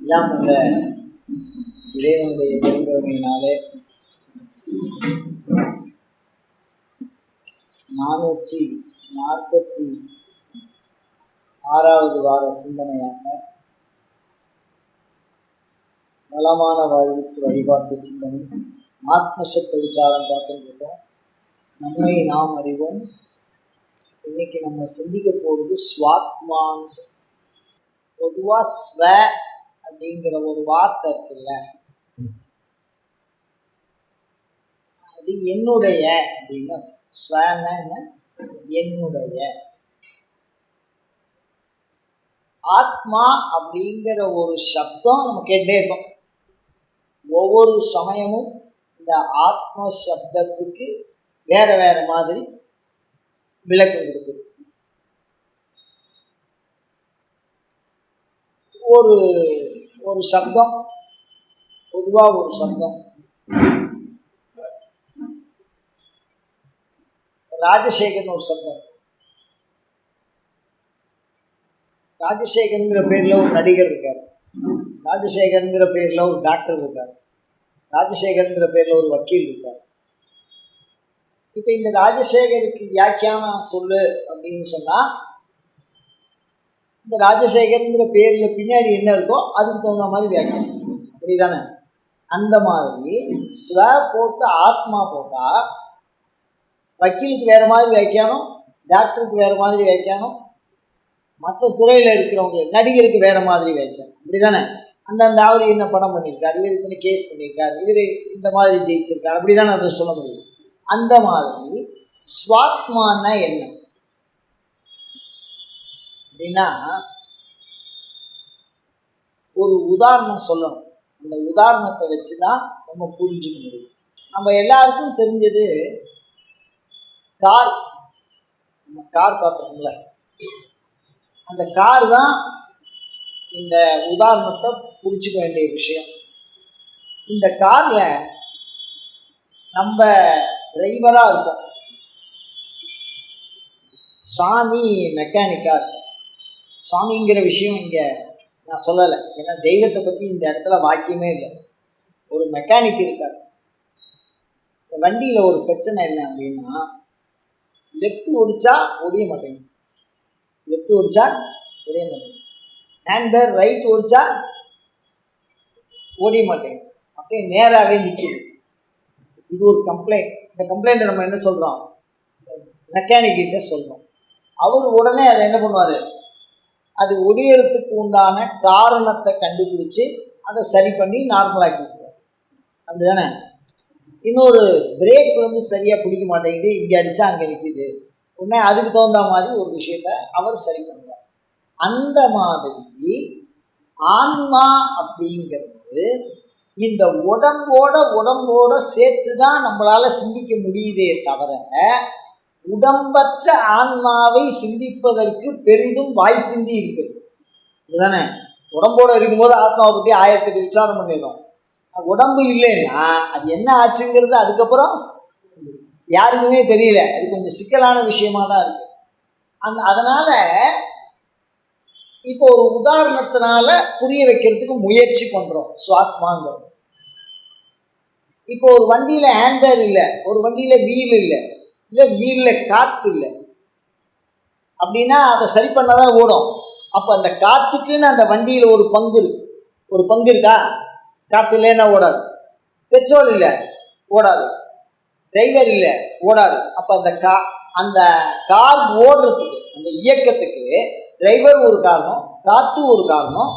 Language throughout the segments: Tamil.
எல்லாம் அந்த இறைவனுடைய பெருந்தவமையினாலே நானூற்றி நாற்பத்தி ஆறாவது வார சிந்தனையாக நலமான வாழ்வுக்கு வழிபாட்டு சிந்தனை ஆத்மசக்த விசாரம் பார்த்துருக்கோம் நம்மை நாம் அறிவோம். இன்னைக்கு நம்ம சிந்திக்க போகிறது ஸ்வாத்மான்னு சொல்லி பொதுவா ஸ்வ அப்படிங்கிற ஒரு வார்த்தை இருக்குல்ல? அது என்னுடைய அப்படின்னு என்னுடைய. ஆத்மா அப்படிங்கிற ஒரு சப்தம் நம்ம கேட்டே இருக்கோம். ஒவ்வொரு சமயமும் இந்த ஆத்ம சப்தத்துக்கு வேற வேற மாதிரி விளக்கம் கொடுக்குது. ஒரு ஒரு சப்தம். பொதுவாக ஒரு சப்தம். ராஜசேகர்னு ஒரு சப்தம். ராஜசேகருங்கிற பேர்ல ஒரு நடிகர் இருக்கார். ராஜசேகருங்கிற பேர்ல ஒரு டாக்டர் இருக்கார். ராஜசேகருங்கிற பேர்ல ஒரு வக்கீல் இருக்கார். இப்ப இந்த ராஜசேகருக்கு வியாக்கியானம் சொல்லு அப்படின்னு சொன்னா இந்த ராஜசேகர்ங்கிற பேரில் பின்னாடி என்ன இருக்கோ அதுக்கு தகுந்த மாதிரி வியாக்கியானம். அப்படிதானே அந்த மாதிரி ஸ்வ போட்டு ஆத்மா போட்டா வக்கீலுக்கு வேற மாதிரி வியாக்கியானம் டாக்டருக்கு வேற மாதிரி வியாக்கியானம் மற்ற துறையில் இருக்கிறவங்க நடிகருக்கு வேற மாதிரி வியாக்கியானம். அப்படிதானே அந்தந்த அவர் என்ன படம் பண்ணியிருக்கார் இவர் இத்தனை கேஸ் பண்ணியிருக்காரு இவர் இந்த மாதிரி ஜெயிச்சிருக்காரு அப்படிதானே அதை சொல்ல முடியும். அந்த மாதிரி ஸ்வாத்மான்னா என்ன? அப்படின்னா ஒரு உதாரணம் சொல்லணும். அந்த உதாரணத்தை வச்சு தான் நம்ம புரிஞ்சுக்க முடியும். நம்ம எல்லாருக்கும் தெரிஞ்சது கார். நம்ம கார் பார்த்துருக்கோம்ல. அந்த கார் தான் இந்த உதாரணத்தை புரிச்சுக்க வேண்டிய விஷயம். இந்த காரில் நம்ம டிரைவராக இருக்கோம் சாமி மெக்கானிக்காக இருக்கும் சாமிங்கிற விஷயம் இங்கே நான் சொல்லலை. ஏன்னா தெய்வத்தை பற்றி இந்த இடத்துல வாக்கியமே இல்லை. ஒரு மெக்கானிக் இருக்கார். இந்த வண்டியில் ஒரு பிரச்சனை என்ன அப்படின்னா லெஃப்ட் ஒடிச்சா ஒடிய மாட்டேங்குது. லெஃப்ட் ஒடிச்சா ஒடிய மாட்டேங்குது. ஹேண்டர் ரைட் ஒடிச்சா ஓடிய மாட்டேங்குது. அப்படியே நேராகவே நிற்கிது இது ஒரு கம்ப்ளைண்ட் இந்த கம்ப்ளைண்ட்டை நம்ம என்ன சொல்கிறோம் மெக்கானிக்கிட்ட சொல்கிறோம் அவர் உடனே அதை என்ன பண்ணுவார்? அது ஒடியறதுக்கு உண்டான காரணத்தை கண்டுபிடிச்சு அதை சரி பண்ணி நார்மலாக்கி விட்டுருவார் அப்படிதானே? இன்னொரு பிரேக் வந்து சரியாக பிடிக்க மாட்டேங்குது இங்கே அடித்தா அங்கே நிற்கிது உடனே அதுக்கு தகுந்த மாதிரி ஒரு விஷயத்த அவர் சரி பண்ணுவார். அந்த மாதிரி ஆன்மா அப்படிங்கிறது இந்த உடம்போட உடம்போட சேர்த்து தான் நம்மளால சிந்திக்க முடியுதே தவிர உடம்பற்ற ஆன்மாவை சிந்திப்பதற்கு பெரிதும் வாய்ப்பின்றி இருக்குது இதுதானே? உடம்போட இருக்கும்போது ஆத்மாவை பற்றி ஆயிரத்தெட்டு விசாரம் பண்ணிடுறோம் உடம்பு இல்லைன்னா அது என்ன ஆச்சுங்கிறது அதுக்கப்புறம் யாருக்குமே தெரியல. அது கொஞ்சம் சிக்கலான விஷயமா தான் இருக்கு. அந்த அதனால இப்போ ஒரு உதாரணத்தினால புரிய வைக்கிறதுக்கு முயற்சி பண்றோம். சுவாத்மாங்கிறது. இப்போ ஒரு வண்டியில ஹேண்டர் இல்லை. ஒரு வண்டியில வீல் இல்லை. இல்லை வீல்ல காற்று இல்லை. அப்படின்னா அதை சரி பண்ணாதான் ஓடும். அப்போ அந்த காற்றுக்குன்னு அந்த வண்டியில் ஒரு பங்கு இருக்கு. ஒரு பங்கு இருக்கா? காற்று இல்லைன்னா ஓடாது. பெட்ரோல் இல்லை ஓடாது. டிரைவர் இல்லை ஓடாது. அப்போ அந்த கா அந்த கார் ஓடுறதுக்கு அந்த இயக்கத்துக்கு டிரைவர் ஒரு காரணம் காற்று ஒரு காரணம்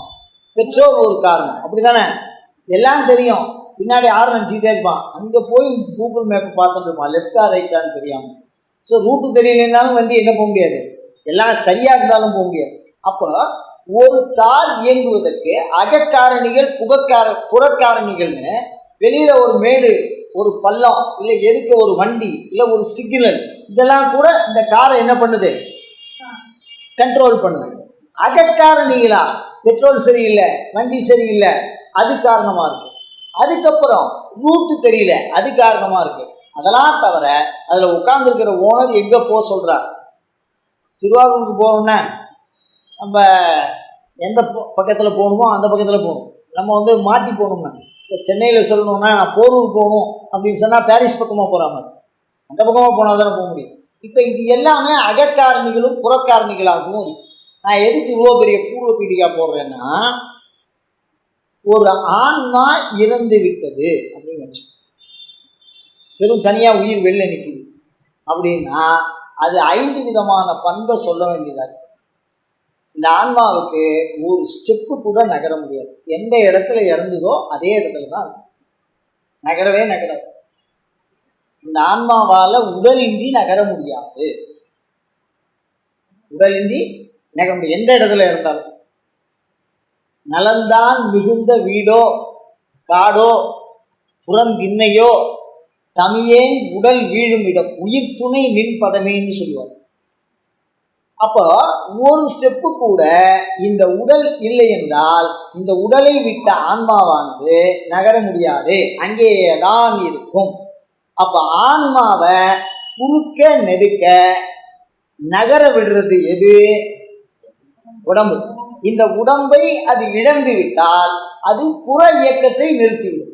பெட்ரோல் ஒரு காரணம். அப்படி தானே எல்லாம் தெரியும். பின்னாடி ஆறு நினச்சிக்கிட்டே இருப்பான். அங்கே போய் கூகுள் மேப்பை பார்த்துட்டு இருப்பான். லெஃப்டா ரைட்டான்னு தெரியாமல் ஸோ ரூட்டு தெரியலனாலும் வண்டி என்ன போக முடியாது. எல்லாம் சரியாக இருந்தாலும் போக முடியாது. அப்போ ஒரு கார் இயங்குவதற்கு அகக்காரணிகள் புகக்கார புறக்காரணிகள்னு வெளியில் ஒரு மேடு ஒரு பள்ளம் இல்லை எதுக்கு ஒரு வண்டி இல்லை ஒரு சிக்னல் இதெல்லாம் கூட இந்த காரை என்ன பண்ணுது? கண்ட்ரோல் பண்ணுது. அகக்காரணிகளா? பெட்ரோல் சரியில்லை வண்டி சரியில்லை அது காரணமாக இருக்கு. அதுக்கப்புறம் ரூட்டு தெரியல. அது காரணமாக இருக்கு. அதெல்லாம் தவிர அதில் உட்காந்துருக்கிற ஓனர் எங்கே போக சொல்கிறார் திருவாரூருக்கு போகணுன்னா நம்ம எந்த பக்கத்தில் போகணுமோ அந்த பக்கத்தில் போகணும். நம்ம வந்து மாட்டி போகணும்னா. இப்போ சென்னையில் சொல்லணும்னா நான் போரூர் போகணும் அப்படின்னு சொன்னால் பாரிஸ் பக்கமாக போகிற மாதிரி. அந்த பக்கமாக போனால் தானே போக முடியும். இப்போ இது எல்லாமே அகக்காரணிகளும் புறக்காரணிகளாகவும் இருக்கு. நான் எதுக்கு இவ்வளோ பெரிய பூர்வ பீடிகா போடுறேன்னா ஒரு ஆன்மா இறந்து விட்டது அப்படின்னு வச்சு வெறும் தனியாக உயிர் வெளில நிற்குது அப்படின்னா அது ஐந்து விதமான பண்பை சொல்ல வேண்டியதாக இருக்கு. இந்த ஆன்மாவுக்கு ஒரு ஸ்டெப்பு கூட நகர முடியாது. எந்த இடத்துல இறந்ததோ அதே இடத்துல தான் நகரவே நகராது. இந்த ஆன்மாவால் உடலின்றி நகர முடியாது. உடலின்றி நகர முடியும் எந்த இடத்துல இருந்தாலும் நலந்தான் மிகுந்த வீடோ காடோ புறந்திண்ணையோ தமியேன் உடல் வீழும் இடம் உயிர் துணை நின் பதமேன்னு சொல்லுவார் அப்போ ஒரு ஸ்டெப்பு கூட இந்த உடல் இல்லை என்றால் இந்த உடலை விட்ட ஆன்மாவானது நகர முடியாது அங்கேயே தான் இருக்கும். அப்போ ஆன்மாவை குறுக்க நெடுக்க நகர விடுறது எது? உடம்பு. இந்த உடம்பை அது இழந்து விட்டால் அது புற இயக்கத்தை நிறுத்திவிடும்.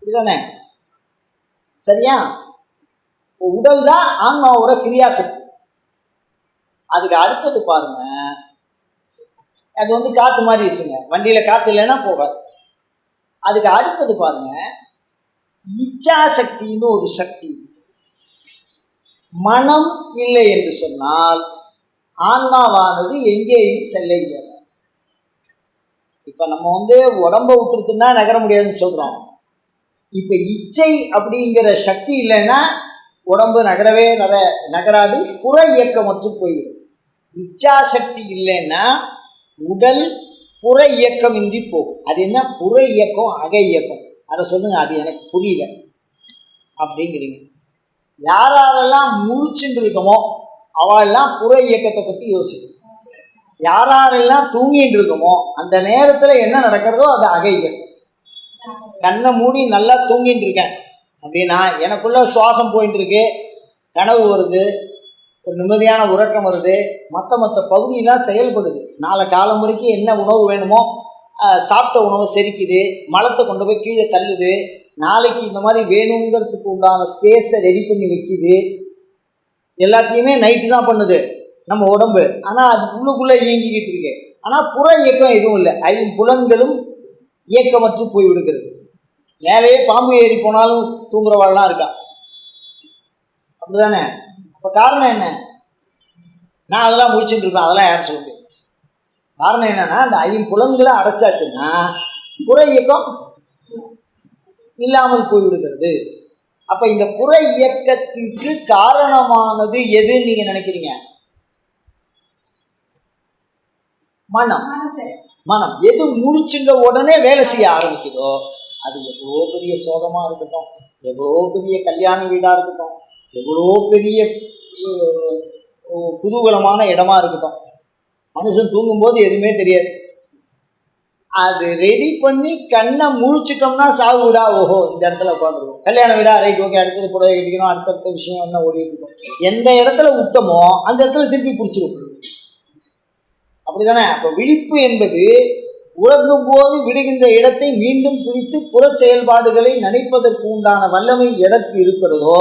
இதுதானே சரியா? உடல் தான் ஆன்மாவோட கிரியாசக்தி. அதுக்கு அடுத்தது பாருங்க. அது வந்து காத்து மாதிரி வச்சுங்க. வண்டியில காத்து இல்லைன்னா போகாது. அதுக்கு அடுத்தது பாருங்க. இச்சா சக்தின்னு ஒரு சக்தி. மனம் இல்லை என்று சொன்னால் ஆன்மாவானது எங்கேயும் செல்ல இயலாது இப்ப நம்ம வந்து உடம்ப விட்டுருச்சுன்னா நகர முடியாதுன்னு சொல்றோம். இப்ப இச்சை அப்படிங்கிற சக்தி இல்லைன்னா உடம்பு நகரவே நகர நகராது புற போயிடும். போய்விடும் இச்சாசக்தி இல்லைன்னா உடல் புற இயக்கம் இன்றி போகும். அது என்ன? புற இயக்கம் அக இயக்கம். அதை சொல்லுங்க அது எனக்கு புரியல. அப்படிங்கிறீங்க. யாரெல்லாம் முழிச்சுட்டு இருக்கமோ அவெல்லாம் புற இயக்கத்தை பற்றி யோசிக்கும். யார் யாரெல்லாம் தூங்கிட்டு இருக்குமோ அந்த நேரத்தில் என்ன நடக்கிறதோ அது அக இயக்கம். கண்ணை மூடி நல்லா தூங்கிட்டு இருக்கேன். அப்படின்னா எனக்குள்ள சுவாசம் போயிட்டு இருக்கு. கனவு வருது. ஒரு நிம்மதியான உறக்கம் வருது. மற்ற மற்ற பகுதியெல்லாம் செயல்படுது. நாளை காலம் வரைக்கும் என்ன உணவு வேணுமோ சாப்பிட்ட உணவை செரிக்குது. மலத்தை கொண்டு போய் கீழே தள்ளுது. நாளைக்கு இந்த மாதிரி வேணுங்கிறதுக்கு உண்டான ஸ்பேஸை ரெடி பண்ணி வைக்குது. எல்லாத்தையுமே நைட்டு தான் பண்ணுது நம்ம உடம்பு. ஆனால் அது உள்ளுக்குள்ளே இயங்கிக்கிட்டு இருக்கு. ஆனால் புற இயக்கம் எதுவும் இல்லை. ஐம்புலன்களும் இயக்கமற்று போய் விடுகிறது. மேலேயே பாம்பு ஏறி போனாலும் தூங்குறவாள்லாம் இருக்கா? அப்படிதானே? அப்போ காரணம் என்ன? நான் அதெல்லாம் முடிச்சுட்டு இருப்பேன். அதெல்லாம் யாரும் சொல்ல முடியாது. காரணம் என்னன்னா அந்த ஐம்புலன்களை அடைச்சாச்சுன்னா புற இயக்கம் இல்லாமல் போய்விடுகிறது அப்ப இந்த புற இயக்கத்திற்கு காரணமானது எதுன்னு நீங்க நினைக்கிறீங்க? மனம். மனம். எது முடிச்சுங்க உடனே வேலை செய்ய ஆரம்பிக்குதோ அது எவ்வளோ பெரிய சோகமாக இருக்கட்டும் எவ்வளோ பெரிய கல்யாண வீடாக இருக்கட்டும் எவ்வளோ பெரிய குதூகலமான இடமா இருக்கட்டும். மனுஷன் தூங்கும்போது எதுவுமே தெரியாது. அது ரெடி பண்ணி கண்ணை முழிச்சிட்டோம்னா சாவு விடா ஓஹோ இந்த இடத்துல உட்காந்துருவோம் கல்யாண வீடா ரைட் ஓகே அடுத்தது புடவை கட்டிக்கணும் அடுத்தடுத்த விஷயம் என்ன ஓடிட்டு இருக்கும். எந்த இடத்துல விட்டோமோ அந்த இடத்துல திருப்பி பிடிச்சிருக்கும் அப்படிதானே? அப்போ விழிப்பு என்பது உறங்கும் போது விடுகின்ற இடத்தை மீண்டும் பிரித்து புற செயல்பாடுகளை நினைப்பதற்கு உண்டான வல்லமை எதற்கு இருக்கிறதோ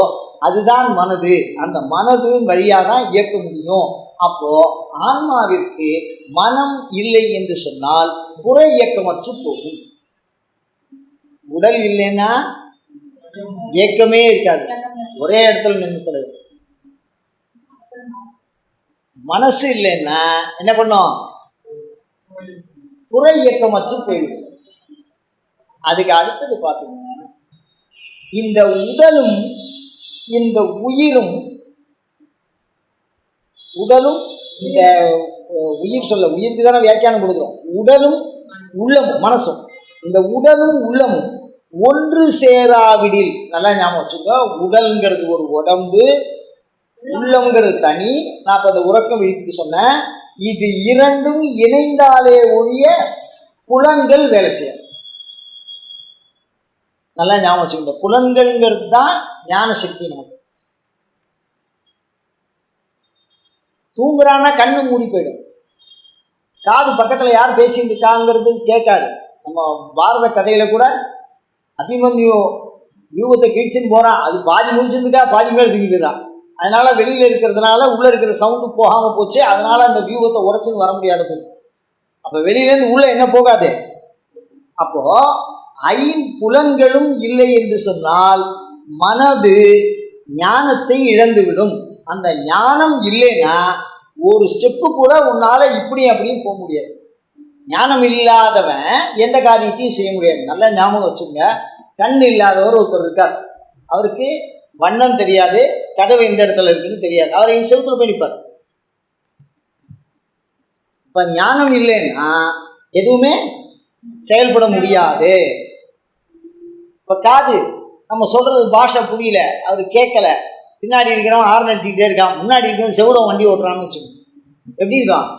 அதுதான் மனது. அந்த மனது வழியாக தான் இயக்க முடியும். அப்போ ஆன்மாவிற்கு மனம் இல்லை என்று சொன்னால் புற இயக்கமற்று போகும். உடல் இல்லைன்னா இயக்கமே இருக்காது. ஒரே இடத்துல நின்று மனசு இல்லைன்னா என்ன பண்ணும்? புற இயக்கமற்று போயிடும். அதுக்கு அடுத்தது பார்த்தீங்கன்னா இந்த உடலும் இந்த உயிரும் உடலும் இந்த உயிர் சொல்ல உயிருக்கு தானே வியாக்கியானம் கொடுக்குறோம். உடலும் உள்ளமும் மனசும். இந்த உடலும் உள்ளமும் ஒன்று சேராவிடில் நல்லா ஞாபகம் வச்சுக்கோ உடல்ங்கிறது ஒரு உடம்பு உள்ளங்கிறது தனி. நான் இப்போ அந்த உறக்கம் விழிப்புக்கு சொன்னேன். இது இரண்டும் இணைந்தாலே ஒழிய புலன்கள் வேலை செய்யும் நல்லா ஞாபகம் வச்சுக்கோங்க புலன்கள்ங்கிறது தான் ஞான சக்தி நமக்கு. தூங்குறான்னா கண்ணு மூடி போயிடும். காது பக்கத்தில் யார் பேசிட்டு இருக்காங்கிறது கேட்காது. நம்ம பாரத கதையில கூட அபிமன்யு வியூகத்தை கிழிச்சுன்னு போறான் அது பாதி முடிச்சிருந்துக்கா பாதி மேலே தூக்கி போயிடறான் அதனால வெளியில இருக்கிறதுனால உள்ள இருக்கிற சவுண்டு போகாம போச்சு. அதனால அந்த வியூகத்தை உடச்சுன்னு வர முடியாத போய் அப்ப வெளியிலேருந்து உள்ள என்ன போகாது? அப்போ ஐம்புலன்களும் இல்லை என்று சொன்னால் மனது ஞானத்தை இழந்துவிடும். அந்த ஞானம் இல்லைன்னா ஒரு ஸ்டெப்பு கூட உன்னால் இப்படி அப்படியும் போக முடியாது. ஞானம் இல்லாதவன் எந்த காரியத்தையும் செய்ய முடியாது. நல்லா ஞாபகம் வச்சுங்க கண் இல்லாதவர் ஒருத்தர் இருக்கார். அவருக்கு வண்ணம் தெரியாது கதவு எந்த இடத்துல இருக்குன்னு தெரியாது. அவர் என் செவத்தில் போய் நிற்பார் ஞானம் இல்லைன்னா எதுவுமே செயல்பட முடியாது. இப்போ காது நம்ம சொல்றது பாஷை புரியல அவர் கேட்கல பின்னாடி இருக்கிறவன் ஆறு அடிச்சுக்கிட்டே இருக்கான். முன்னாடி இருக்கிறவன் செவ்வளோ வண்டி ஓட்டுறான்னு வச்சுக்கோங்க எப்படி இருக்கான்?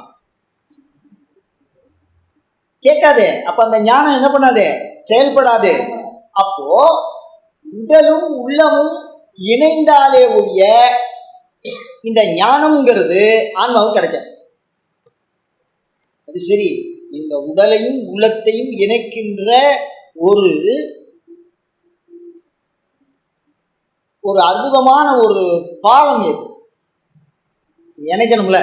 கேட்காதே. அப்போ அந்த ஞானம் என்ன பண்ணாதே? செயல்படாது. அப்போ உடலும் உள்ளமும் இணைந்தாலே ஒழிய இந்த ஞானம்ங்கிறது ஆன்மாவுக்கு கிடைக்காது. அது சரி. இந்த உடலையும் உள்ளத்தையும் இணைக்கின்ற ஒரு ஒரு அற்புதமான ஒரு பாலம் எது இணைக்கணும்ல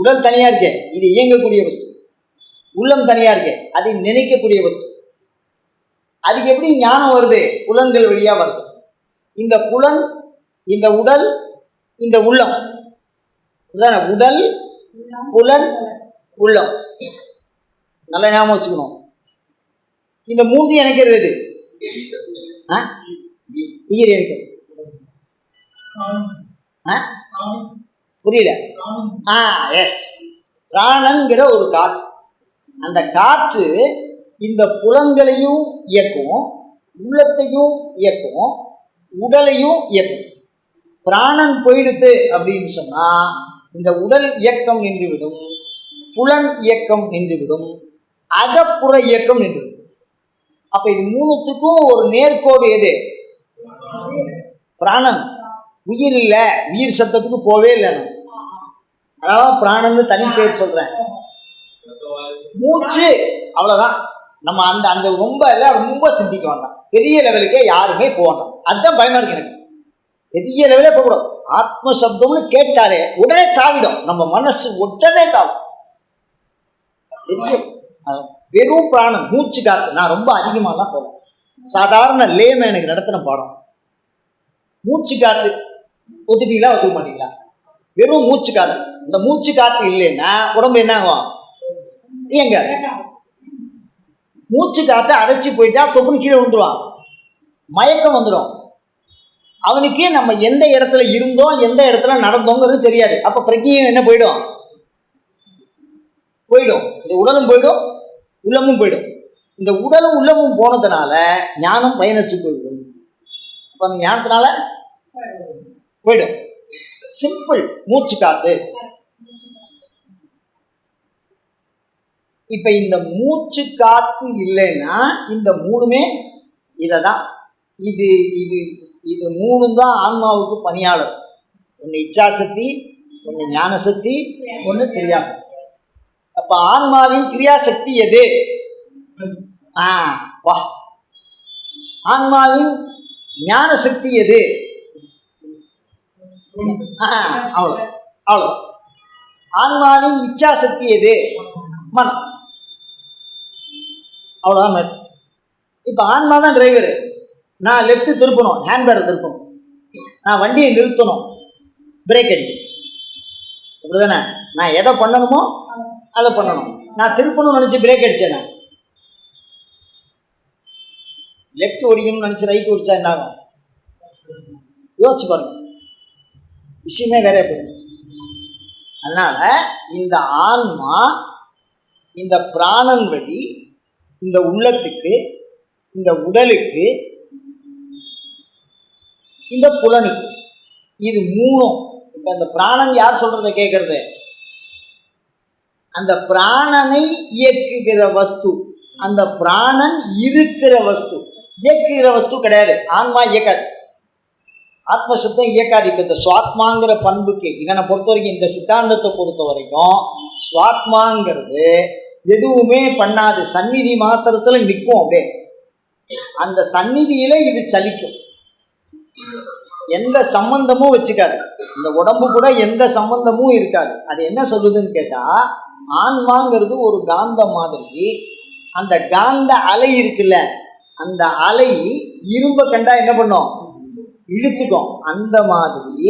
உடல் தனியா இருக்கே இது இயங்கக்கூடிய வஸ்து. உள்ளம் தனியா இருக்கே அதை நினைக்கக்கூடிய வஸ்து. அதுக்கு எப்படி ஞானம் வருது? புலன்கள் வழியா வருது. இந்த புலன் இந்த உடல் இந்த உள்ளம். உடல் புலன் உள்ளம். நல்லா ஞாபகம் வச்சுக்கணும். இந்த மூன்று இணைக்கிறது ஆ? ஆ? புரியல. ஆ எஸ் பிராணங்கிற ஒரு காற்று. அந்த காற்று இந்த புலன்களையும் இயக்கும் உள்ளத்தையும் இயக்கும் உடலையும் இயக்கும். பிராணன் போயிடுது அப்படின்னு சொன்னா இந்த உடல் இயக்கம் நின்றுவிடும் புலன் இயக்கம் நின்றுவிடும் அகப்புற இயக்கம் நின்றுவிடும். அப்ப இது மூணுத்துக்கும் ஒரு நேர்கோடு எது? பிராணன். உயிர் இல்லை உயிர் சத்தத்துக்கு போவே இல்லை நான். அதனால பிராணன்னு தனி பேர் சொல்றேன். மூச்சு அவ்வளவுதான். நம்ம அந்த அந்த ரொம்ப எல்லாம் ரொம்ப சிந்திக்க வேண்டாம். பெரிய லெவலுக்கே யாருமே போகணும் அதுதான் பயமா இருக்கு எனக்கு. பெரிய லெவலே போகக்கூடாது ஆத்ம சப்தம்னு கேட்டாலே உடனே தாவிடும். நம்ம மனசு உடனே தாவும். பெரிய வெறும் பிராணம் மூச்சு காத்து. நான் ரொம்ப அதிகமாகலாம் போவேன் சாதாரண லேமேனுக்கு நடத்தின பாடம். மூச்சு காத்து. ஒத்துப்பீங்களா ஒத்துக்க மாட்டீங்களா? வெறும் மூச்சு காத்து. இந்த மூச்சு காத்து இல்லைன்னா உடம்பு என்ன ஆகும்? ஏங்க மூச்சு காத்து அடைச்சி போயிட்டா தொப்புன்னு கீழே விழுந்துருவான். மயக்கம் வந்துடும் அவனுக்கு நம்ம எந்த இடத்துல இருந்தோம் எந்த இடத்துல நடந்தோங்கிறது தெரியாது. அப்ப பிரஜையும் என்ன போயிடும்? போயிடும். இந்த உடலும் போயிடும் உள்ளமும் போயிடும். இந்த உடலும் உள்ளமும் போனதுனால ஞானம் பயனற்று போயிடும் அப்போ அந்த ஞானத்தினால போயிடும். சிம்பிள் மூச்சு காத்து. இப்ப இந்த மூச்சு காத்து இல்லைன்னா இந்த மூணுமே இதை தான் இது இது இது மூணு தான் ஆன்மாவுக்கு பணியாளர். ஒன்று இச்சாசக்தி ஒன்று ஞானசக்தி ஒன்று கிரியாசக்தி. அப்ப ஆன்மாவின் கிரியாசக்தி எது? ஆ வா. ஆன்மாவின் ஞான சக்தி எது அவ்வளோ அவ்வளோ. ஆன்மாவின் இச்சாசக்தி எது? மனம். அவ்வளோதான் மேட் இப்போ ஆன்மா தான் டிரைவரு நான் லெஃப்ட் திருப்பணும் ஹேண்ட்பேரை திருப்பணும். நான் வண்டியை நிறுத்தணும். பிரேக் அடி அப்படிதானே நான் எதை பண்ணணுமோ அதை பண்ணணும். நான் திருப்பணும் நினச்சி பிரேக் நான் லெஃப்ட் ஓடிக்கணும்னு நினச்சி ரைட் ஓடிச்சா என்ன ஆகும் யோசிச்சு பாருங்க. விஷயமே வேற போயிடும். அதனால இந்த ஆன்மா இந்த பிராணன் வழி இந்த உள்ளத்துக்கு இந்த உடலுக்கு இந்த புலனுக்கு இது மூணும். இப்ப இந்த பிராணன் யார் சொல்கிறத கேட்கறது? அந்த பிராணனை இயக்குகிற வஸ்து. அந்த பிராணன் இருக்கிற வஸ்து. இயக்குகிற வஸ்து கிடையாது. ஆன்மா இயக்காது. ஆத்ம சுத்தம் இயக்காது. இப்போ இந்த சுவாத்மாங்கிற பண்புக்கு இதனை பொறுத்த வரைக்கும் இந்த சித்தாந்தத்தை பொறுத்த வரைக்கும் சுவாத்மாங்கிறது எதுவுமே பண்ணாது சந்நிதி மாத்திரத்தில் நிற்கும் அப்படியே. அந்த சந்நிதியில இது சலிக்கும். எந்த சம்பந்தமும் வச்சுக்காது. இந்த உடம்பு கூட எந்த சம்பந்தமும் இருக்காது. அது என்ன சொல்லுதுன்னு கேட்டால் ஆன்மாங்கிறது ஒரு காந்தம் மாதிரி. அந்த காந்த அலை இருக்குல்ல அந்த அலை இரும்பை கண்டா என்ன பண்ணும்? இழுத்துக்கும். அந்த மாதிரி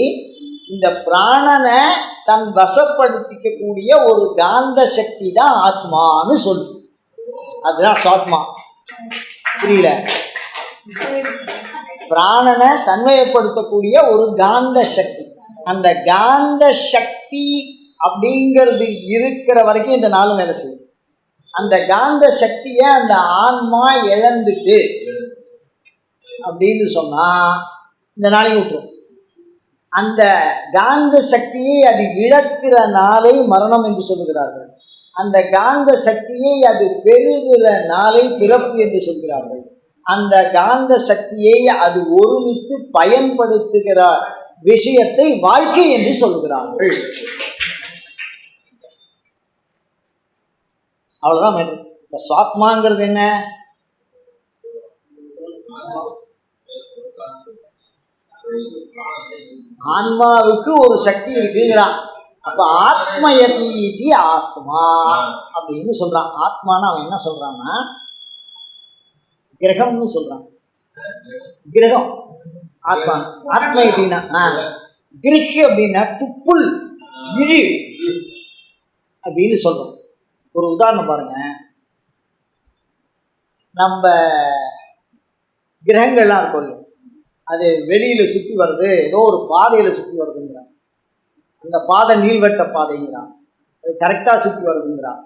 இந்த பிராணனை தன் வசப்படுத்திக்கக்கூடிய ஒரு காந்த சக்தி தான் ஆத்மான்னு சொல்லு அதுதான் சாத்மா புரியல? பிராணனை தன்மையப்படுத்தக்கூடிய ஒரு காந்த சக்தி. அந்த காந்த சக்தி அப்படிங்கிறது இருக்கிற வரைக்கும் இந்த நாளும் வேலை செய்யும். அந்த காந்த சக்தியை அந்த ஆன்மா இழந்துட்டு அப்படின்னு சொன்னா இந்த நாளையும் விட்டுரும். அந்த காந்த சக்தியை அது இழக்கிற நாளை மரணம் என்று சொல்லுகிறார்கள். அந்த காந்த சக்தியை அது பெறுகிற நாளை பிறப்பு என்று சொல்கிறார்கள் அந்த காந்த சக்தியை அது ஒருமித்து பயன்படுத்துகிற விஷயத்தை வாழ்க்கை என்று சொல்கிறார்கள் அவ்வளவுதான் மேட்ரு இப்போ சுவாத்மாங்கிறது என்ன? ஆன்மாவுக்கு ஒரு சக்தி இருக்குங்கிறான். அப்ப ஆத்மயதீதி ஆத்மா அப்படின்னு சொல்றான். ஆத்மான்னு அவன் என்ன சொல்றான்னா கிரகம்னு சொல்றான். கிரகம். ஆத்மா. ஆத்மயதீனா ஆ. கிரகி அப்படின்னா துப்புல் இழி அப்படின்னு சொல்றோம். ஒரு உதாரணம் பாருங்க. நம்ம கிரகங்கள்லாம் இருக்கும் அது வெளியில சுற்றி வருது ஏதோ ஒரு பாதையில சுற்றி வருதுங்கிறான் அந்த பாதை நீள்வட்ட பாதைங்கிறான். அது கரெக்டாக சுற்றி வருதுங்கிறான்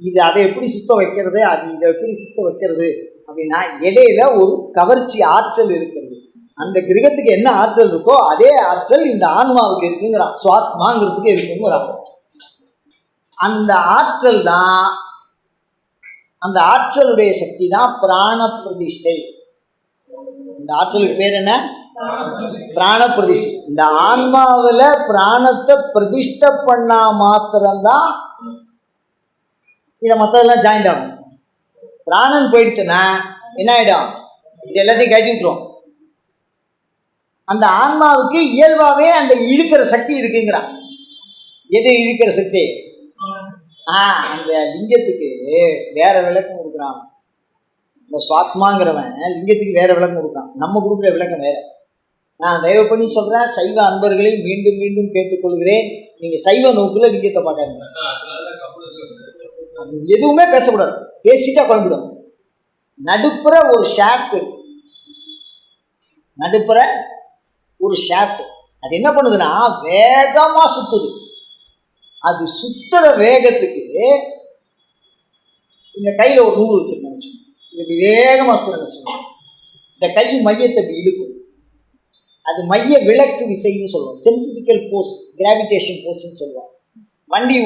இது அதை எப்படி சுத்த வைக்கிறது? அது இதை எப்படி சுத்த வைக்கிறது? அப்படின்னா இடையில ஒரு கவர்ச்சி ஆற்றல் இருக்கிறது. அந்த கிரகத்துக்கு என்ன ஆற்றல் இருக்கோ அதே ஆற்றல் இந்த ஆன்மாவுக்கு இருக்குங்கிறான். சுவாத்மாங்கிறதுக்கு இருக்குங்கிறான். அந்த ஆற்றல் தான் அந்த ஆற்றலுடைய சக்தி தான் பிராண பிரதிஷ்டை இந்த ஆற்றலுக்கு பேர் என்ன? பிராண பிரதிஷ்டை இந்த ஆன்மாவில் பிராணத்தை பிரதிஷ்டை பண்ணா மாத்திரம்தான் இதை மற்றதெல்லாம் ஜாயிண்ட் ஆகும். பிராணன் போயிடுச்சுன்னா என்ன ஆயிடும்? இது எல்லாத்தையும் கட்டி அந்த ஆன்மாவுக்கு இயல்பாகவே அந்த இழுக்கிற சக்தி இருக்குங்கிறான். எது இழுக்கிற சக்தி? ஆ அந்த லிங்கத்துக்கு வேற விளக்கம் கொடுக்குறான். இந்த சுவாத்மாங்கிறவன் லிங்கத்துக்கு வேற விளக்கம் கொடுக்குறான். நம்ம கொடுக்குற விளக்கம் வேற. நான் தயவு பண்ணி சொல்றேன் சைவ அன்பர்களை மீண்டும் மீண்டும் கேட்டுக்கொள்கிறேன். நீங்க சைவ நோக்குல லிங்கத்தை பாட்டாரு அது எதுவுமே பேசக்கூடாது. பேசிட்டா குழம்பிடும் நடுப்புற ஒரு ஷாப்ட் நடுப்புற ஒரு ஷாப்ட் அது என்ன பண்ணுதுன்னா வேகமா சுத்துது. அது சுத்துற வேகத்துக்கு இந்த கையில் ஒரு நூல் வச்சுருக்கேன் இப்படி வேகமா சுத்துறேன் இந்த கை மையத்தை இப்படி இழுக்கும். அது மைய விளக்கு விசைன்னு சொல்லுவோம் சென்ட்ரிபிக்கல் போர்ஸ் கிராவிடேஷன் போர்ஸ்ன்னு சொல்லுவோம் வண்டி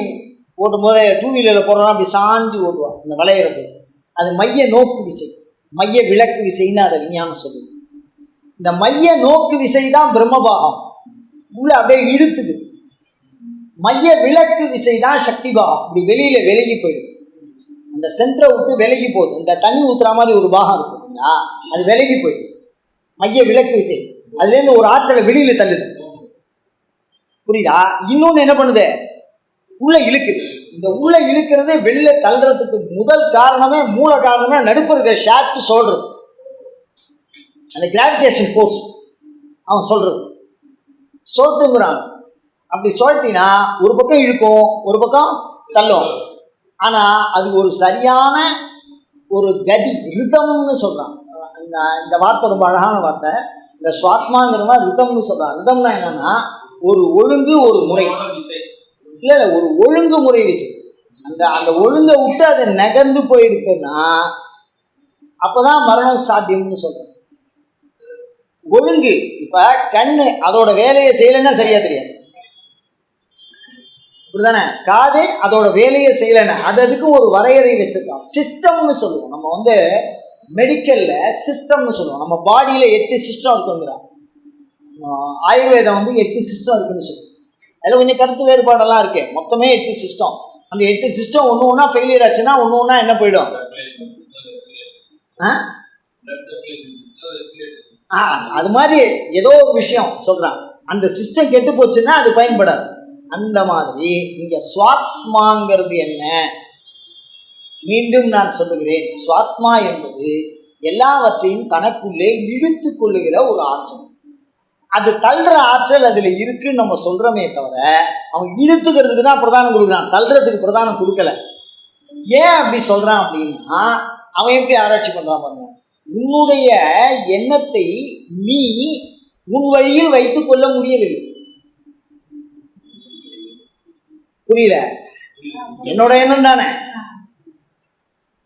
ஓட்டும் போது டூ வீலரில் போகிறோம்னா அப்படி சாஞ்சு ஓடுவான் இந்த வளையிற போது. அது மைய நோக்கு விசை. மைய விளக்கு விசைன்னு அதை விஞ்ஞானம் சொல்லுவோம் இந்த மைய நோக்கு விசை தான் பிரம்மபாகம். உள்ள அப்படியே இழுத்துது. மைய விளக்கு விசை தான் சக்திபா. அப்படி வெளியில விலகி போயிடுது. அந்த சென்டரை விட்டு விலகி போகுது. இந்த தண்ணி ஊத்துற மாதிரி ஒரு பாகம் இருக்கு இல்லைங்களா அது விலகி போயிடுது. மைய விளக்கு விசை. அதுலேருந்து ஒரு ஆற்றலை வெளியில தள்ளுது. புரியுதா? இன்னொன்று என்ன பண்ணுது? உள்ள இழுக்குது. இந்த உள்ள இழுக்கிறது வெளில தள்ளுறதுக்கு முதல் காரணமே மூல காரணமே நடுப்பு இருக்கிற சொல்றது. அந்த கிராவிடேஷன் ஃபோர்ஸ் அவன் சொல்றது. சொல்லிட்டுங்கிறான் அப்படி சொல்லிட்டீங்கன்னா ஒரு பக்கம் இழுக்கும் ஒரு பக்கம் தள்ளும். ஆனால் அது ஒரு சரியான ஒரு கதி ரிதம்னு சொல்கிறான் இந்த இந்த வார்த்தை ரொம்ப அழகான வார்த்தை. இந்த சுவாத்மாங்கிறவா ரிதம்னு சொல்கிறான் ரிதம்னா என்னன்னா ஒரு ஒழுங்கு ஒரு முறை. இல்லை இல்லை ஒரு ஒழுங்குமுறை விஷயம் அந்த அந்த ஒழுங்கை விட்டு அதை நகர்ந்து போயிடுக்குன்னா அப்போதான் மரணம் சாத்தியம்னு சொல்கிறேன் ஒழுங்கு இப்போ கண்ணு அதோட வேலையை செய்யலைன்னா சரியாக தெரியாது. இப்படிதானே காது அதோட வேலையை செய்யலைன்னு. அது அதுக்கு ஒரு வரையறை வச்சிருக்கோம் சிஸ்டம்னு சொல்லுவோம். நம்ம வந்து மெடிக்கல்ல சிஸ்டம்னு சொல்லுவோம். நம்ம பாடியில எட்டு சிஸ்டம் இருக்குங்கிறோம் ஆயுர்வேதம் வந்து எட்டு சிஸ்டம் இருக்குன்னு சொல்லுவோம். அதில் கொஞ்சம் கருத்து வேறுபாடெல்லாம் இருக்கு. மொத்தமே எட்டு சிஸ்டம். அந்த எட்டு சிஸ்டம் ஒன்று ஒன்றா ஃபெயிலியர் ஆச்சுன்னா ஒன்று ஒன்றா என்ன போயிடும்? ஆ? ஆ அது மாதிரி ஏதோ ஒரு விஷயம் சொல்கிறான் அந்த சிஸ்டம் கெட்டு போச்சுன்னா அது பயன்படாது. அந்த மாதிரி இங்கே சுவாத்மாங்கிறது என்ன? மீண்டும் நான் சொல்லுகிறேன். சுவாத்மா என்பது எல்லாவற்றையும் தனக்குள்ளே இழுத்து கொள்ளுகிற ஒரு ஆற்றல். அது தள்ளுற ஆற்றல் அதில் இருக்குன்னு நம்ம சொல்கிறோமே தவிர அவன் இழுத்துக்கிறதுக்கு தான் பிரதானம் கொடுக்குறான். தள்ளுறதுக்கு பிரதானம் கொடுக்கல. ஏன் அப்படி சொல்கிறான் அப்படின்னா அவன் எப்படி ஆராய்ச்சி பண்ணுறான் பாருங்க. உன்னுடைய எண்ணத்தை நீ உன் வழியில் வைத்துக் கொள்ள முடியவில்லை. புரியல. என்னோட எண்ணம் தானே?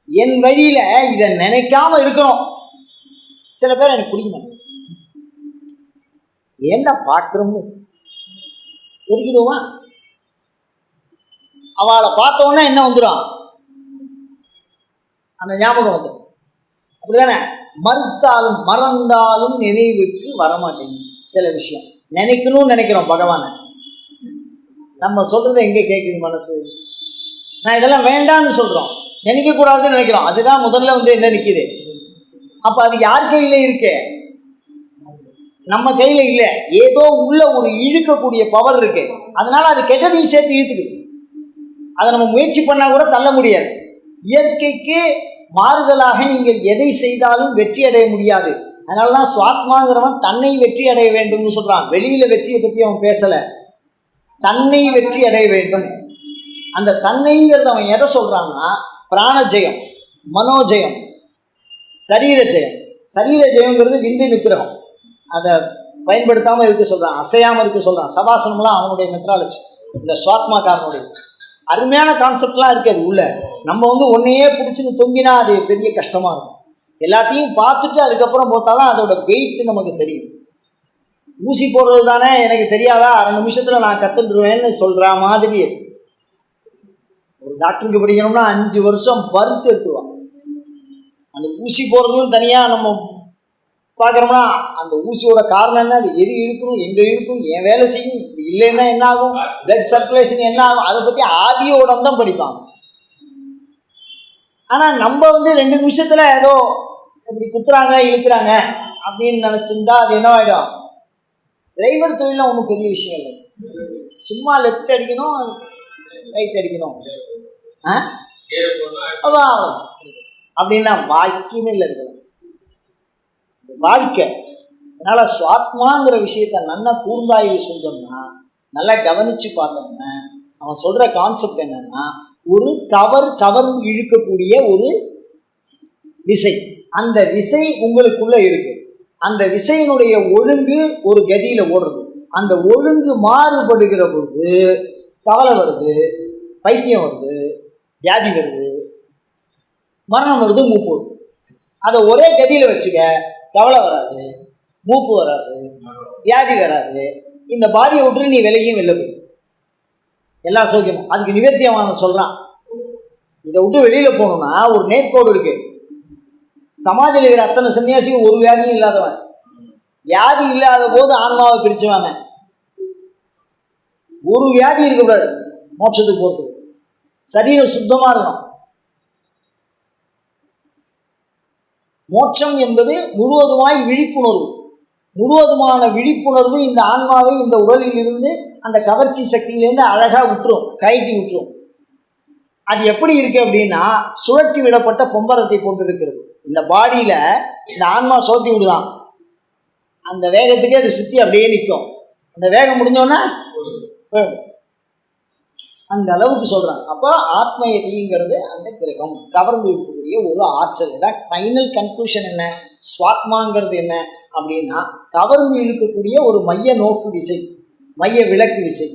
என் வழியில இதை நினைக்காம இருக்கணும். சில பேர் எனக்கு பிடிக்க மாட்டேங்குது என்ன பார்க்கிறோம்னு? ஒதுக்கிடுவோமா? அவளை பார்த்த உடனே என்ன வந்துடும்? அந்த ஞாபகம் வந்துடும். அப்படிதானே? மறுத்தாலும் மறந்தாலும் நினைவுக்கு வரமாட்டேங்குது. சில விஷயம். நினைக்கணும்னு நினைக்கிறோம் பகவானை. நம்ம சொல்கிறது எங்கே கேட்குது மனசு? நான் இதெல்லாம் வேண்டான்னு சொல்கிறோம் நினைக்கக்கூடாதுன்னு நினைக்கிறோம். அதுதான் முதல்ல வந்து என்ன நிக்குது? அப்போ அது யார் கையில இருக்கு? நம்ம கையில் இல்லை. ஏதோ உள்ள ஒரு இழுக்கக்கூடிய பவர் இருக்கு. அதனால அது கெட்டதையும் சேர்த்து இழுத்துக்குது. அதை நம்ம முயற்சி பண்ணால் கூட தள்ள முடியாது. இயற்கைக்கு மாறுதலாக நீங்கள் எதை செய்தாலும் வெற்றி அடைய முடியாது. அதனால தான் சுவாத்மாங்கிறவன் தன்னை வெற்றி அடைய வேண்டும்னு சொல்கிறான் வெளியில் வெற்றியை பற்றி அவன் பேசலை. தன்னை வெற்றி அடைய வேண்டும். அந்த தன்னைங்கிறத அவன் எதை சொல்கிறான்னா பிராண ஜெயம் மனோஜெயம் சரீர ஜெயம் சரீர ஜெயங்கிறது விந்து நிக்கிரகம். அதை பயன்படுத்தாமல் இருக்க சொல்கிறான் அசையாமல் இருக்க சொல்கிறான் சபாசனம்லாம் அவனுடைய மெத்ராலஜி இந்த சுவாத்மாக்காரனுடைய. அருமையான கான்செப்ட்லாம் இருக்குது அது உள்ள. நம்ம வந்து ஒன்றையே பிடிச்சின்னு தொங்கினா அது பெரிய கஷ்டமாக இருக்கும். எல்லாத்தையும் பார்த்துட்டு அதுக்கப்புறம் போத்தாலும் அதோட வெயிட் நமக்கு தெரியும். ஊசி போடுறது தானே? எனக்கு தெரியாதா? அரை நிமிஷத்துல நான் கற்றுட்டுருவேன்னு சொல்கிற மாதிரி. ஒரு டாக்டருக்கு படிக்கணும்னா அஞ்சு வருஷம் பருத்து எடுத்துருவான். அந்த ஊசி போடுறதும் தனியாக நம்ம பார்க்குறோம்னா அந்த ஊசியோட காரணம் என்ன? அது எது இழுக்கணும் எங்கே இழுக்கணும் என் வேலை செய்யும் இப்படி இல்லைன்னா என்ன ஆகும்? பிளட் சர்க்குலேஷன் என்ன ஆகும்? அதை பற்றி ஆதியோடம் தான் படிப்பாங்க. ஆனால் நம்ம வந்து ரெண்டு நிமிஷத்துல ஏதோ இப்படி குத்துறாங்க இழுக்கிறாங்க அப்படின்னு நினச்சிருந்தா அது என்னவாயிடும் டிரைவர் தொழிலாம் ஒன்றும் பெரிய விஷயம் இல்லை. சும்மா லெஃப்ட் அடிக்கணும் ரைட் அடிக்கணும். ஆ? அதான் அப்படின்னா வாக்கியமே இல்லை வாழ்க்கை. அதனால சுவாத்மாங்கிற விஷயத்த நல்லா கூர்ந்தாய்வு செஞ்சோம்னா நல்லா கவனிச்சு பார்த்தோம்னா அவன் சொல்ற கான்செப்ட் என்னன்னா ஒரு கவர் கவர்ந்து இழுக்கக்கூடிய ஒரு விசை. அந்த விசை உங்களுக்குள்ள இருக்கு. அந்த விசையினுடைய ஒழுங்கு ஒரு கதியில் ஓடுறது. அந்த ஒழுங்கு மாறுபடுகிற பொழுது கவலை வருது பைத்தியம் வருது வியாதி வருது மரணம் வருது மூப்பு வருது. அதை ஒரே கதியில் வச்சுக்க கவலை வராது மூப்பு வராது வியாதி வராது. இந்த பாடியை விட்டு நீ விலகியும் வெளில போய் எல்லா சௌக்கியமும் அதுக்கு நிவர்த்தியமான சொல்கிறான் இதை விட்டு வெளியில் போகணும்னா ஒரு நேர்கோடு இருக்குது சமாதியில் இருக்கிற அத்தனை சன்னியாசியும் ஒரு வியாதியும் இல்லாதவன். வியாதி இல்லாத போது ஆன்மாவை பிரிச்சுவாங்க. ஒரு வியாதி இருக்கக்கூடாது. மோட்சத்துக்கு போகிறதுக்கு சரீரம் சுத்தமா இருக்கணும். மோட்சம் என்பது முழுவதுமாய் விழிப்புணர்வு. முழுவதுமான விழிப்புணர்வு இந்த ஆன்மாவை இந்த உடலில் இருந்து அந்த கவர்ச்சி சக்தியிலேருந்து அழகா விட்டுரும் கயட்டி விட்டுரும். அது எப்படி இருக்கு அப்படின்னா சுழற்றி விடப்பட்ட பொம்பரத்தை போட்டு இருக்கிறது இந்த பாடியில் இந்த ஆன்மா சோத்தி விடுதான். அந்த வேகத்துக்கே அது சுற்றி அப்படியே நிற்கும். அந்த வேகம் முடிஞ்சோன்னா அந்த அளவுக்கு சொல்றாங்க அப்போ ஆத்மயதிங்கிறது அந்த கிரகம். கவர்ந்து இருக்கக்கூடிய ஒரு ஆற்றல். இதான் ஃபைனல் கன்க்ளூஷன் என்ன? ஸ்வாத்மாங்கிறது என்ன? அப்படின்னா கவர்ந்து இழுக்கக்கூடிய ஒரு மைய நோக்கு விசை மைய விளக்கு விசை.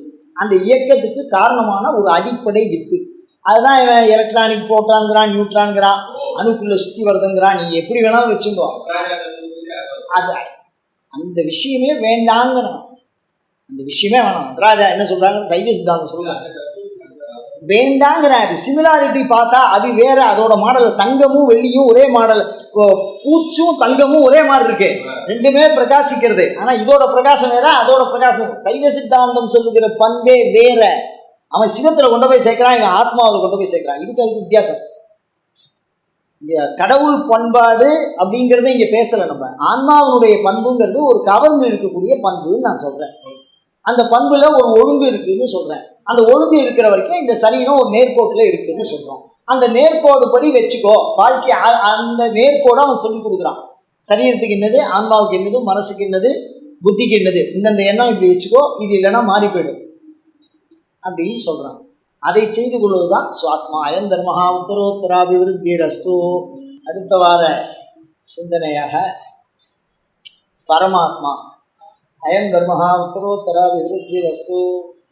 அந்த இயக்கத்துக்கு காரணமான ஒரு அடிப்படை வித்து. அதுதான் இவன் எலக்ட்ரானிக் போட்டாங்கிறான் நியூட்ரான்ங்கிறான் அணுக்குள்ள சுத்தி வருதுங்கிறான் நீ எப்படி வேணாலும் வச்சுக்கோ. அது அந்த விஷயமே வேண்டாங்கிறான். அந்த விஷயமே வேணாம். ராஜா என்ன சொல்றாங்க? சைவ சித்தாந்தம் சொல்றாங்க. வேண்டாங்கிறாரு. சிமிலாரிட்டி பார்த்தா அது வேற. அதோட மாடல் தங்கமும் வெள்ளியும் ஒரே மாடல். பூச்சும் தங்கமும் ஒரே மாதிரி இருக்கு. ரெண்டுமே பிரகாசிக்கிறது. ஆனா இதோட பிரகாசம் வேற அதோட பிரகாசம். சைவ சித்தாந்தம் சொல்லுகிற பந்தே வேற. அவன் சிவத்துல கொண்டு போய் சேர்க்கிறான் இவன் ஆத்மாவில் கொண்டு போய் சேர்க்கிறான். இதுக்கு அதுக்கு வித்தியாசம். கடவுள் பண்பாடு அப்படிங்கிறத இங்கே பேசலை நம்ம. ஆன்மாவினுடைய பண்புங்கிறது ஒரு கவர்ந்து இருக்கக்கூடிய பண்புன்னு நான் சொல்கிறேன் அந்த பண்பில் ஒரு ஒழுங்கு இருக்குதுன்னு சொல்கிறேன் அந்த ஒழுங்கு இருக்கிற வரைக்கும் இந்த சரீரம் ஒரு நேர்கோட்டில் இருக்குதுன்னு சொல்கிறோம் அந்த நேர்கோடு படி வச்சுக்கோ. வாழ்க்கை அ- அந்த நேர்கோடை அவன் சொல்லி கொடுக்குறான். சரீரத்துக்கு என்னது? ஆன்மாவுக்கு என்னது? மனசுக்கு என்னது? புத்திக்கு என்னது? இந்தந்த எண்ணம் இப்படி வச்சுக்கோ. இது இல்லைன்னா மாறி போயிடும். அப்படின்னு சொல்கிறான் அதை செய்து கொள்வதுதான் சுவாத்மா. அயம் தர்மஹா உத்தரோத்தராபிவிருத்தி ரஸ்து அடுத்த வார சிந்தனையாக பரமாத்மா. அயம் தர்மஹா உத்தரோத்தராபிவிருத்தி ரஸ்து